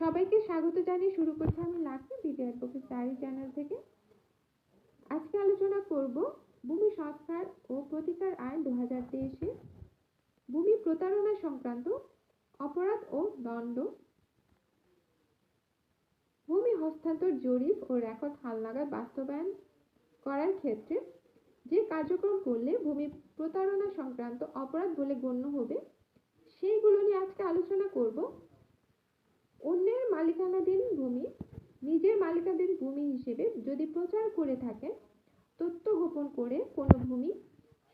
সবাইকে স্বাগত জানিয়ে শুরু করছি আমি lucky BD advocate diary channel থেকে। আজকে আলোচনা করব ভূমি সংস্কার ও প্রতিকার আইন দু হাজার তেইশে। ভূমি প্রতারণা সংক্রান্ত অপরাধ ও দণ্ড। ভূমি হস্তান্তর, জরিপ ও রেকর্ড হালনাগাদ বাস্তবায়ন করার ক্ষেত্রে যে কার্যক্রম করলে ভূমি প্রতারণা সংক্রান্ত অপরাধ বলে গণ্য হবে, সেইগুলো নিয়ে আজকে আলোচনা করব। অন্যের মালিকানাধীন ভূমি নিজের মালিকানাধীন ভূমি হিসেবে যদি প্রচার করে থাকেন, তথ্য গোপন করে কোনো ভূমি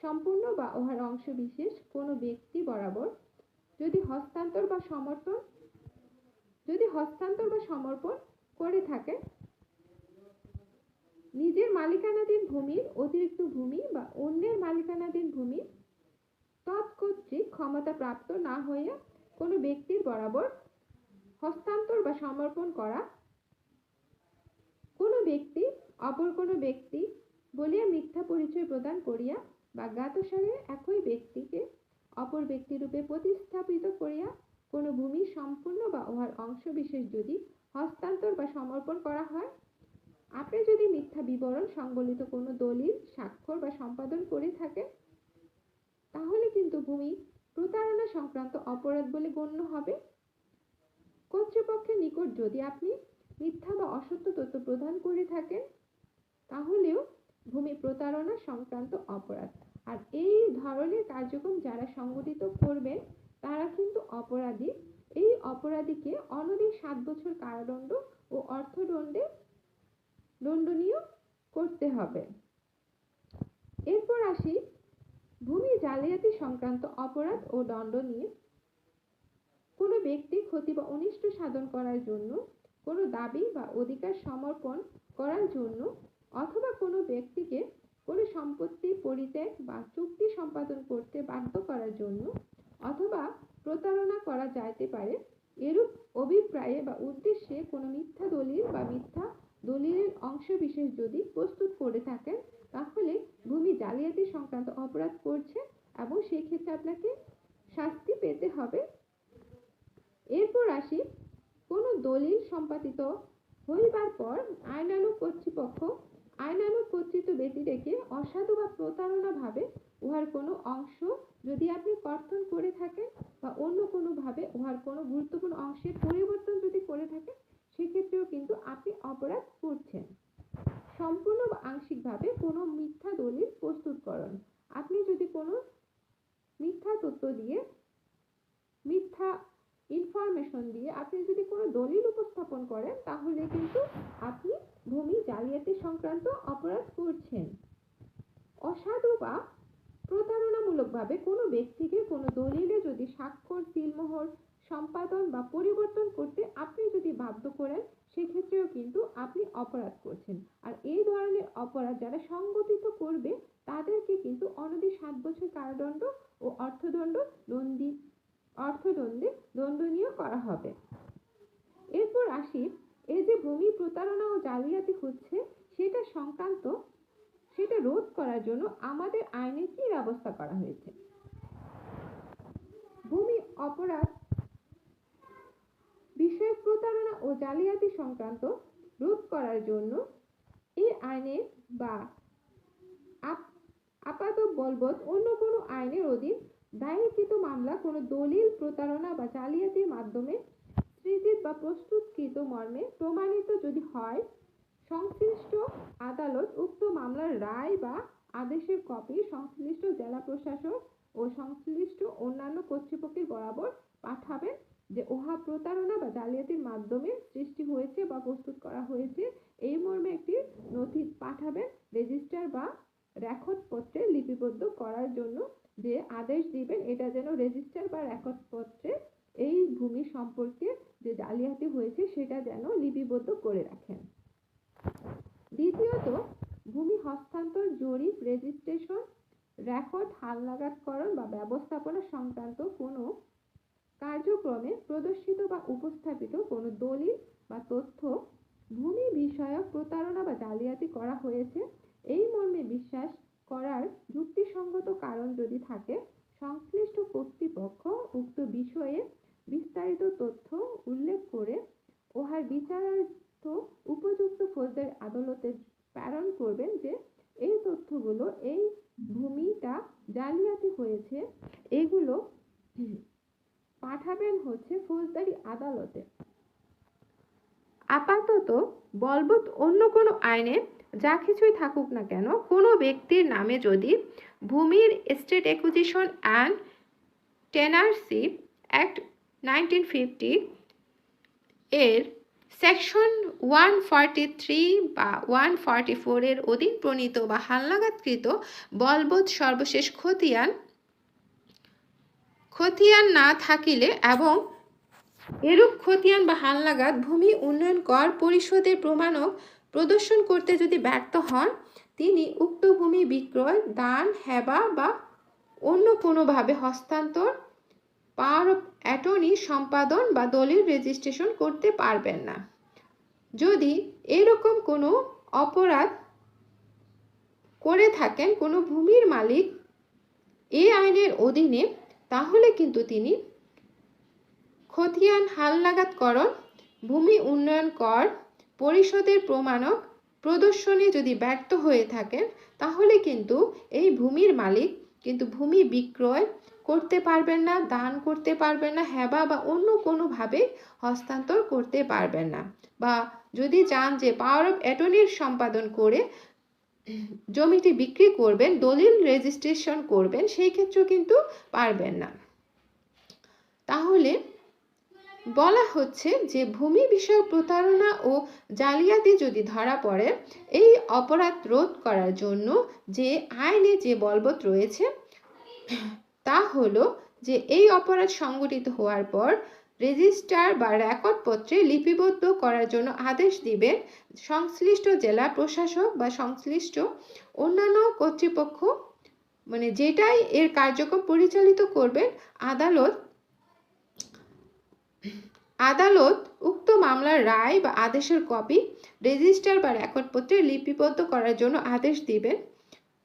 সম্পূর্ণ বা উহার অংশ বিশেষ কোনো ব্যক্তি বরাবর যদি হস্তান্তর বা সমর্থন যদি হস্তান্তর বা সমর্পণ করে থাকেন, নিজের মালিকানাধীন ভূমির অতিরিক্ত ভূমি বা অন্যের মালিকানাধীন ভূমি তৎকর্তৃক ক্ষমতাপ্রাপ্ত না হয়ে কোনো ব্যক্তির বরাবর হস্তান্তর বা সমর্পণ করা। কোনো ব্যক্তি, অপর কোনো ব্যক্তি বলিয়া মিথ্যা পরিচয় প্রদান করিয়া বা জ্ঞাতসারে একই ব্যক্তিকে অপর ব্যক্তিরূপে প্রতিস্থাপিত করিয়া কোনো ভূমি সম্পূর্ণ বা উহার অংশবিশেষ যদি হস্তান্তর বা সমর্পণ করা হয়, আপনি যদি মিথ্যা বিবরণ সংবলিত কোনো দলিল, স্বাক্ষর বা সম্পাদন করে থাকেন, তাহলে কিন্তু ভূমি প্রতারণা সংক্রান্ত অপরাধ বলে গণ্য হবে। কর্তৃপক্ষের নিকট যদি আপনি মিথ্যা বা অসত্য তথ্য প্রদান করে থাকেন, তাহলেও ভূমি প্রতারণা সংক্রান্ত অপরাধ। আর এই ধরনের কার্যক্রম যারা সংগঠিত করবেন, তারা কিন্তু অপরাধী। এই অপরাধীকে অনধিক সাত বছর কারাদণ্ড ও অর্থদণ্ডে দণ্ডনীয় করতে হবে। এরপর আসি ভূমি জালিয়াতি সংক্রান্ত অপরাধ ও দণ্ড নিয়ে। কোনো ব্যক্তি ক্ষতি বা অনিষ্ট সাধন করার জন্য কোনো দাবি বা অধিকার সমর্পণ করার জন্য অথবা কোনো ব্যক্তিকে কোনো সম্পত্তি, পরিত্যাগ বা চুক্তি সম্পাদন করতে বাধ্য করার জন্য অথবা প্রতারণা করা যাইতে পারে, এরূপ অভিপ্রায়ে বা উদ্দেশ্যে কোনো মিথ্যা দলিল বা মিথ্যা দলিলের অংশ বিশেষ যদি প্রস্তুত করে থাকেন, তাহলে ভূমি জালিয়াতি সংক্রান্ত অপরাধ করছে এবং সেই ক্ষেত্রে আপনাকে শাস্তি পেতে হবে। এরপর আসি, কোনো দলিল সম্পাদিত হইবার পর আইনানুগ কর্তৃপক্ষ আইনানুগ কর্তৃত্ব ব্যতি রেখে অসাধু বা প্রতারণা ভাবে উহার কোনো অংশ যদি আপনি কর্তন করে থাকেন বা অন্য কোনোভাবে উহার কোনো গুরুত্বপূর্ণ অংশের পরিবর্তন যদি করে থাকেন, সেক্ষেত্রেও কিন্তু আপনি অপরাধ করছেন। সম্পূর্ণ বা আংশিকভাবে কোনো মিথ্যা দলিল প্রস্তুতকরণ আপনি যদি কোনো মিথ্যা তথ্য দিয়ে মিথ্যা ইনফরমেশন দিয়ে আপনি যদি কোনো দলিল উপস্থাপন করেন, তাহলে কিন্তু আপনি ভূমি জালিয়াতি সংক্রান্ত অপরাধ করছেন। অসাধু বা প্রতারণামূলকভাবে কোনো ব্যক্তিকে কোনো দলিলে যদি স্বাক্ষর, সিলমোহর, সম্পাদন বা পরিবর্তন করতে আপনি যদি বাধ্য করেন, সেক্ষেত্রেও কিন্তু আপনি অপরাধ করছেন। আর এই ধরনের অপরাধ যারা সংগঠিত করবে, তাদেরকে কিন্তু অনধি সাত বছর কারাদণ্ড ও অর্থদণ্ড দণ্ডি অর্থদণ্ডে দণ্ডনীয় করা হবে। এরপর আসি, এই যে ভূমি প্রতারণা ও জালিয়াতি হচ্ছে, সেটা সংক্রান্ত, সেটা রোধ করার জন্য আমাদের আইনে কি ব্যবস্থা করা হয়েছে? ভূমি অপরাধ বিষয়ক প্রতারণা ও জালিয়াতি সংক্রান্ত রোধ করার জন্য এই আইনে বা আপাত বলবৎ অন্য কোনো আইনের অধীন দায়েরকৃত মামলা কোনো দলিল, প্রতারণা বা জালিয়াতির মাধ্যমে সৃজিত বা প্রস্তুতকৃত মর্মে প্রমাণিত যদি হয়, সংশ্লিষ্ট আদালত উক্ত মামলার রায় বা আদেশের কপি সংশ্লিষ্ট জেলা প্রশাসক ও সংশ্লিষ্ট অন্যান্য কর্তৃপক্ষের বরাবর পাঠাবেন যে উহা প্রতারণা বা জালিয়াতির মাধ্যমে সৃষ্টি হয়েছে বা প্রস্তুত করা হয়েছে। এই মর্মে একটি নথি পাঠাবেন, রেজিস্টার বা রেকর্ড লিপিবদ্ধ করার জন্য যে আদেশ দিবেন, এটা যেন রেজিস্টার বা রেকর্ড পত্রে এই ভূমি সম্পর্কে যে জালিয়াতি হয়েছে, সেটা যেন লিপিবদ্ধ করে রাখেন। দ্বিতীয়ত, ভূমি হস্তান্তর, জরিপ রেজিস্ট্রেশন রেকর্ড হালনাগাদকরণ বা ব্যবস্থাপনা সংক্রান্ত কোনো কার্যক্রমে প্রদর্শিত বা উপস্থাপিত কোনো দলিল বা তথ্য ভূমি বিষয়ক প্রতারণা বা জালিয়াতি করা হয়েছে, এই মর্মে বিশ্বাস করার যুক্তিসঙ্গত কারণ যদি থাকে, সংশ্লিষ্ট কর্তৃপক্ষ উক্ত বিষয়ে বিস্তারিত তথ্য উল্লেখ করে উহার বিচারার্থ উপযুক্ত ফৌজদারি আদালতে প্রেরণ করবেন যে এই তথ্যগুলো এই ভূমিটা জালিয়াতি হয়েছে, এগুলো পাঠাবেন হচ্ছে ফৌজদারি আদালতে। আপাতত বলবৎ অন্য কোনো আইনে যা কিছুই থাকুক না কেন, কোনো ব্যক্তির নামে যদি ভূমির state acquisition and tenancy act nineteen fifty এর সেকশন ওয়ান থ্রি বা ওয়ান ফর্টি ফোরের অধীন প্রণীত বা হালনাগাদকৃত বলবৎ সর্বশেষ খতিয়ান খতিয়ান না থাকিলে এবং এরূপ খতিয়ান বা হালনাগাদ ভূমি উন্নয়ন কর পরিশোধের প্রমাণক প্রদর্শন করতে যদি ব্যর্থ হন, তিনি উক্ত ভূমি বিক্রয়, দান, হেবা বা অন্য কোনোভাবে হস্তান্তর, পাওয়ার অফ অ্যাটর্নি, সম্পাদন বা দলিল রেজিস্ট্রেশন করতে পারবেন না। যদি এরকম কোনো অপরাধ করে থাকেন কোনো ভূমির মালিক এ আইনের অধীনে, তাহলে কিন্তু তিনি খতিয়ান হালনাগাদকরণ ভূমি উন্নয়ন কর পরিশোধের প্রমাণক প্রদর্শনে যদি ব্যর্থ হয়ে থাকেন, তাহলে কিন্তু এই ভূমির মালিক কিন্তু ভূমি বিক্রয় করতে পারবেন না, দান করতে পারবেন না, হেবা বা অন্য কোনোভাবে হস্তান্তর করতে পারবেন না। বা যদি চান যে পাওয়ার অফ অ্যাটর্নির সম্পাদন করে জমিটি বিক্রি করবেন, দলিল রেজিস্ট্রেশন করবেন, সেই ক্ষেত্রেও কিন্তু পারবেন না। তাহলে বলা হচ্ছে যে ভূমি বিষয়ক প্রতারণা ও জালিয়াতি যদি ধরা পড়ে, এই অপরাধ রোধ করার জন্য যে আইনে যে বলবৎ রয়েছে, তা হলো যে এই অপরাধ সংগঠিত হওয়ার পর রেজিস্টার বা রেকর্ডপত্রে লিপিবদ্ধ করার জন্য আদেশ দিবেন সংশ্লিষ্ট জেলা প্রশাসক বা সংশ্লিষ্ট অন্যান্য কর্তৃপক্ষ। মানে যেটাই এর কার্যক্রম পরিচালিত করবেন আদালত আদালত উক্ত মামলার রায় বা আদেশের কপি রেজিস্টার বা রেকর্ডপত্রে লিপিবদ্ধ করার জন্য আদেশ দিবেন।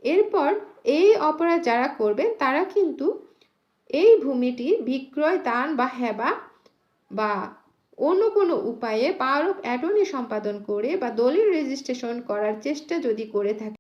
এরপর এই অপরাধ যারা করবেন তারা কিন্তু এই ভূমিটি বিক্রয়, দান বা হেবা বা অন্য কোনো উপায়ে পাওয়ার অ্যাটর্নি সম্পাদন করে বা দলিল রেজিস্ট্রেশন করার চেষ্টা যদি করে থাকে।